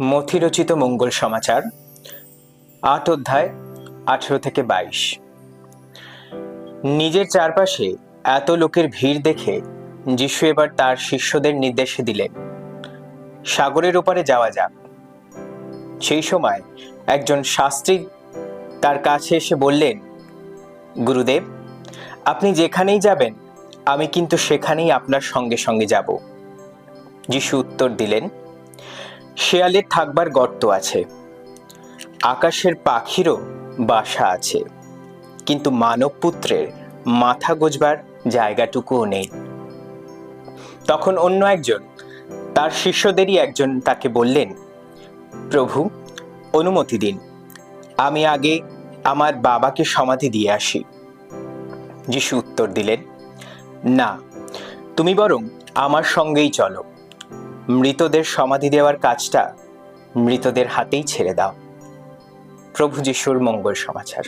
মথিরচিত মঙ্গল সমাচার, আট অধ্যায়, আঠেরো থেকে বাইশ। নিজের চারপাশে এত লোকের ভিড় দেখে যিশু এবার তার শিষ্যদের নির্দেশ দিলেন, সাগরের ওপারে যাওয়া যাক। সেই সময় একজন শাস্ত্রী তার কাছে এসে বললেন, গুরুদেব, আপনি যেখানেই যাবেন, আমি কিন্তু সেখানেই আপনার সঙ্গে সঙ্গে যাব। যিশু উত্তর দিলেন শেয়ালের থাকবার গর্ত আছে। আকাশের পাখিরও বাসা আছে। কিন্তু মানব পুত্রের মাথা গোজবার জায়গাটুকুও নেই। তখন অন্য একজন, তার শিষ্যদেরই একজন তাকে বললেন, প্রভু, অনুমতি দিন। আমি আগে আমার বাবাকে সমাধি দিয়ে আসি। যিশু উত্তর দিলেন, না, তুমি বরং আমার সঙ্গেই চলো। মৃতদের সমাধি দেওয়ার কাজটা মৃতদের হাতেই ছেড়ে দাও। প্রভু যিশুর মঙ্গল সমাচার।